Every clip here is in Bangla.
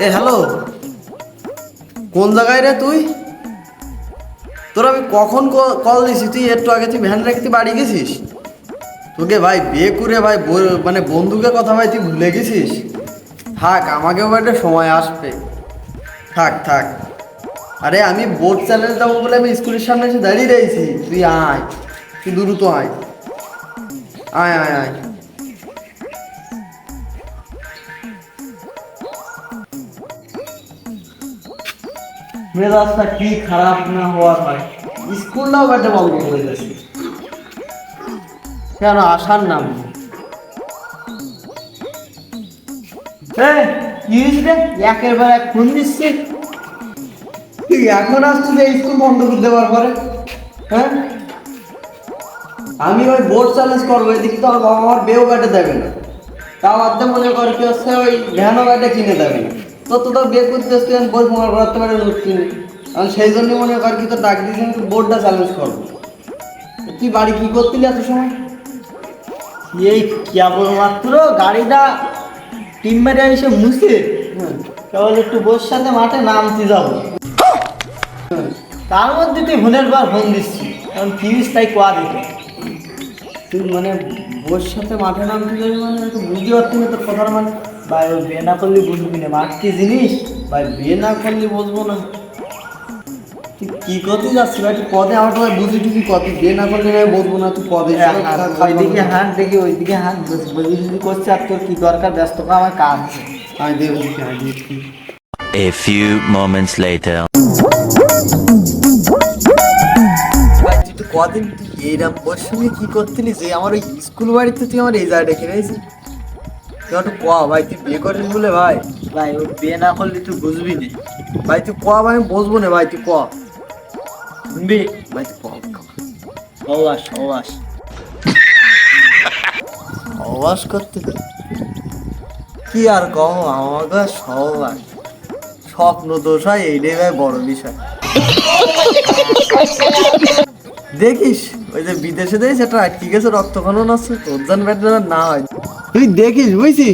এ, হ্যালো। কোন জায়গায় রে তুই? তোর আমি কখন কল দিছি? তুই একটু আগে তুই ভ্যান রেখে বাড়ি গেছিস? তোকে ভাই বিয়ে করে ভাই মানে বন্ধুকে কথা ভাই তুই ভুলে গেছিস? থাক, আমাকেও একটা সময় আসবে। থাক থাক। আরে আমি বোর্ড চ্যালেঞ্জ দেবো বলে আমি স্কুলের সামনে এসে দাঁড়িয়ে রয়েছি। তুই আয়। তুই দ্রুত আয়। আয় আয় আয়। মেজাজটা কি খারাপ না হওয়ার হয়? স্কুলটাও ব্যাটে বন্ধ করে দিয়েছে। কেন আসার নাম? একের বার দিচ্ছি। তুই এখন আসছিস স্কুল বন্ধ করে দেওয়ার পরে? হ্যাঁ? আমি ওই বোর্ড চ্যালেঞ্জ করব, এদিকে তো আমার বাবা আমার বেও ব্যাটে দেবে না। তাও আদে মনে করে কি হচ্ছে, ওই ভ্যানও ব্যাটে কিনে দেবে না। তো তো তোর বিয়ে করতে আসতে আমি বই তোমার করতে পারে কিনে আমি সেই জন্য মনে কর কি তো ডাক দিয়েছি আমি বোর্ডটা চ্যালেঞ্জ করব। তুই বাড়ি কি করতিলি এত সময়? এই কেবলমাত্র গাড়িটা টিম মেরে এসে মুছে। হ্যাঁ। কেবল একটু বোর সাথে মাঠে নামতে যাব। হ্যাঁ তার মধ্যে তুই ফোনের বার ফোন দিচ্ছি। কারণ ফিরিস তাই কোয়া দিত তুই মানে বোর সাথে মাঠে নামতে যাবি মানে একটু বুঝতে পারছি না তোর কথার মানে। ভাই ওই বিয়ে না করলে বুঝবি না। মাঠ কি জিনিস? ভাই বিয়ে না করলে বলব না। কি করতে যাচ্ছিস ভাই? তুই পদে আমার তো বুঝি তুই কত বিয়ে না করলে আমি বলব না তুই পদে ওইদিকে হাত দেখি ওইদিকে হাত বুঝি বুঝি করছে আর তোর কি দরকার ব্যস্ত কর, আমার কাজ। আছে। আয় দে ওদিকে আয় দেখি A few moments later. ভাই তুই তো কদিন তুই এইরকম সঙ্গে কি করতিলি যে আমার ওই স্কুল বাড়িতে তুই আমার এই জায়গাটা ডেকে রয়েছিস তুই একটু ক ভাই, তুই বিয়ে করিস বলে ভাই? ভাই ওই বিয়ে না করলে তুই বুঝবি না। ভাই, তুই ক ভাই, আমি বসবো না ভাই, তুই ক শুনবি? ভাই, তুই ক সবাস সবাস সহবাস করতে কি আর কম, আমাকে সহবাস। স্বপ্ন দোষ হয়, এইটাই ভাই বড় বিষয়। দেখিস, ওই যে বিদেশে দেখিস, একটা আটকে গেছে রক্তক্ষরণ আছে, তোর জান ব্যাটার না হয়। তুই দেখিস বুঝছি?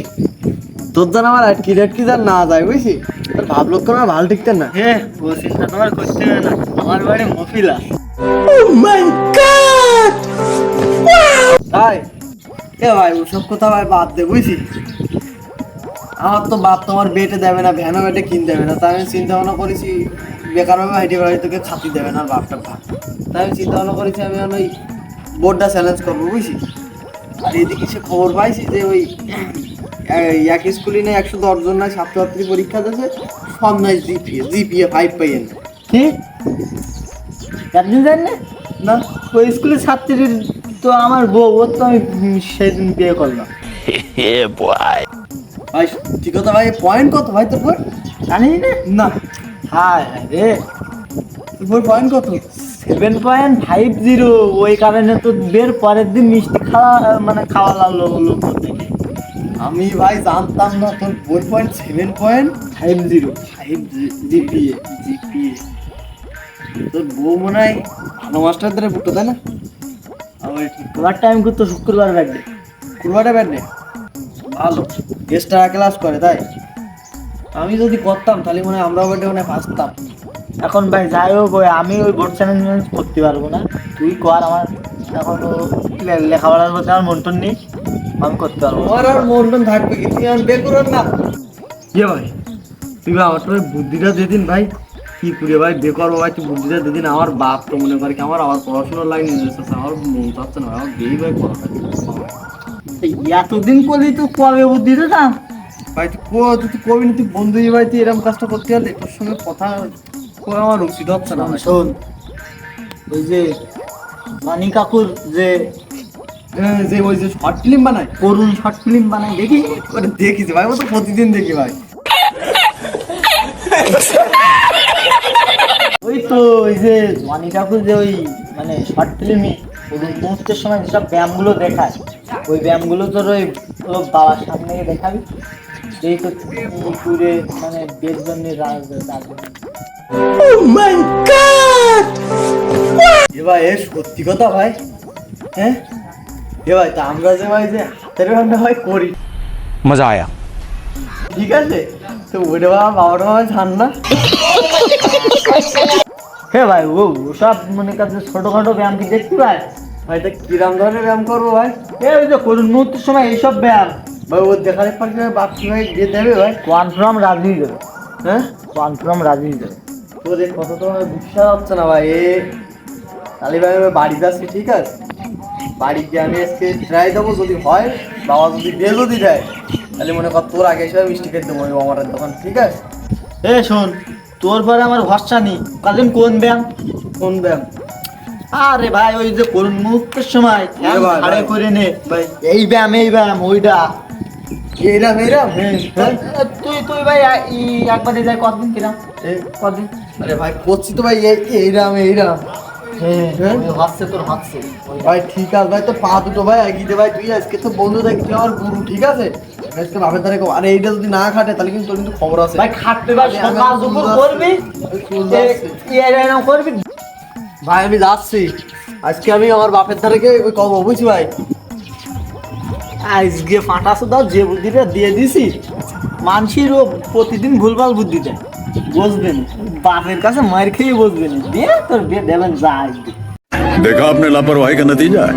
তোর জান আমার আটকি আটকি যান না যায় বুঝছি? তোর ভাব লক্ষ্য না ভালো ঠিকতে না। হ্যাঁ ও চিন্তা তোমার করতে হবে না আমার বাড়ি মফিলা। তাই এ ভাই ওসব কথা ভাই বাদ দে বুঝছি? আমার তো বাপ তোমার বেটে দেবে না ভ্যানও বেটে কিনতে দেবে না তাই আমি চিন্তা ভাবনা করেছি বেকার ভাবে হাইটে বাড়ি তোকে খাতি দেবে না আর বাপটা ভাত তাই আমি চিন্তা ভাবনা করেছি আমি ওই বোর্ডটা চ্যালেঞ্জ করব বুঝছি? আর এদিকে সে খবর পাইছি যে ওই এক স্কুলে না একশো দশজন না ছাত্রছাত্রী পরীক্ষা দিয়েছে সব নাই জিপিএ জিপিএ ফাইভ পাইয়েন কি? একদিন জানি না? না। ওই স্কুলের ছাত্রীর তো আমার বউ ওর তো আমি সেদিন বিয়ে করলাম. ভাই ঠিক কথা ভাই পয়েন্ট কত ভাই তোর? জানি না? না। হায় রে। বই পয়েন্ট কত? সেভেন পয়েন্ট ফাইভ জিরো ওই কারণে তো বের পরের দিন মিষ্টি খাওয়া মানে খাওয়া লাগল দেখে আমি ভাই জানতাম না তোর four point seven point five zero five GPA GPA তোর বউ মনে হয় ভালো মাস্টার ধরে ফুটো তাই না? আমার ঠিক তোমার টাইম করতো শুক্রবার ব্যাগডে কুরবাটা ব্যাট নে ভালো। এক্সট্রা ক্লাস করে তাই? আমি যদি করতাম তাহলে মনে হয় আমরাও ব্যাটে মনে হয় ফাঁসতাম এখন ভাই যাই হোক ওই আমি ওই বোর্ড চ্যালেঞ্জ করতে পারব না। তুই কর আমার এখন লেখাপড়ার মধ্যে আমার মন্টন নেই আমি করতে পারব না। আমার আর মন্ডন থাকবে কি? তুই আর বে করুন না। ইয়ে ভাই? তুই ভাই আমার তো বুদ্ধিটা দিয়ে দিন ভাই কি করে ভাই বে করব ভাই তুই বুদ্ধিটা দিয়ে দিন আমার বাপ তো মনে করে কি আমার আবার পড়াশোনার লাইন নিয়ে যাচ্ছে আমার মন চাচ্ছে না ভাই, আমার বেই ভাই পড়া এতদিন করলি তুই কবে বুদ্ধি দিতাম ভাই তুই কো তুই তুই কবি না তুই বন্ধু ভাই তুই এরকম কাজটা করতে পারলে তোর সঙ্গে কথা কয়ে আমার উচিত হচ্ছে না শোন ওই যে মানি কাকুর যে হ্যাঁ, যে ওই যে শর্ট ফিল্ম বানায়। করুণ শর্ট ফিল্ম বানাই দেখি? ওটা দেখিস ভাই ও তো প্রতিদিন দেখি ভাই। ওই তো ওই যে মানি কাকুর যে ওই মানে শর্ট ফিল্মে করুণ মুহূর্তের সময় যেসব ব্যায়ামগুলো দেখায় ওই ব্যায়ামগুলো তোর ওই ওর বাবার সামনে গিয়ে দেখাবি। এই তো পুরে মানে ও মাই গড এ ভাই এ সত্যি কথা ভাই। হ্যাঁ? এ ভাই তা আমরা যে ভাই যে হাতের রান্না ভাই করি। মজা আয়া। ঠিক আছে? তো ওটা বাবা বাবাটা বাবা ছান না? হ্যাঁ ভাই ও সব মনে কাছে ছোটোখাটো ব্যায়াম কি দেখতে ভাই? ভাই তা কিরাম ধরনের ব্যায়াম করব ভাই? এ ওই যে করুন মুহূর্তের সময় এইসব ব্যায়াম। ভাই ও দেখালে পারছে বাপসি ভাই যে দেবে ভাই। কনফার্ম রাজি দেবে হ্যাঁ? কনফার্ম রাজি দেবে এই কথা তো আমার বিশ্বাস হচ্ছে না ভাই? এ তাহলে ভাই আমি বাড়ি যাচ্ছি ঠিক আছে? বাড়ি গিয়ে আমি আজকে ট্রাই দেবো যদি হয় বাবা যদি দিয়ে যদি দেয় তাহলে মনে কর তোর আগে এসে মিষ্টি খেতে দেবো আমার দোকান ঠিক আছে? এ শোন তোর পরে আমার ভরসা নেই। কাজেন কোন ব্যায়াম? কোন ব্যায়াম? আরে ভাই ওই যে করুন মুহূর্তের সময় ভাই। করে নে। ভাই। এই ব্যায়াম এই ব্যায়াম ওইটা। এইরাম এইরাম হ্যাঁ তুই তুই ভাই একবারে যাই কতদিন কিরাম? আরে ভাই করছি তো ভাই এই এইরাম এইরাম হ্যাঁ। হ্যাঁ? তোর ভাই ঠিক আছে ভাই পা দুটো ভাই এগিয়ে দে ভাই তুই আজকে তো বন্ধু দেখ তুই আমার গুরু ঠিক আছে? আজকে বাপের ধারে আরে এইটা যদি না খাটে তাহলে কিন্তু তোর কিন্তু খবর আছে। ভাই খাটতে ভাই। করবি? এরকম ভাই আমি যাচ্ছি। আজকে আমি আমার বাপের ধারে গিয়ে ওই কব বুঝছি ভাই? আজকে ফাটাছো দাও যে বুদ্ধিটা দিয়ে দিছি। মানসির ও প্রতিদিন ভুলভাল বুদ্ধি দেয় বুঝবেন বাপের কাছে মার খেয়ে বসবেন দিয়ে তোর বিয়ে দেবেন যা আসবে देखा आपने लापरवाही का नतीजा है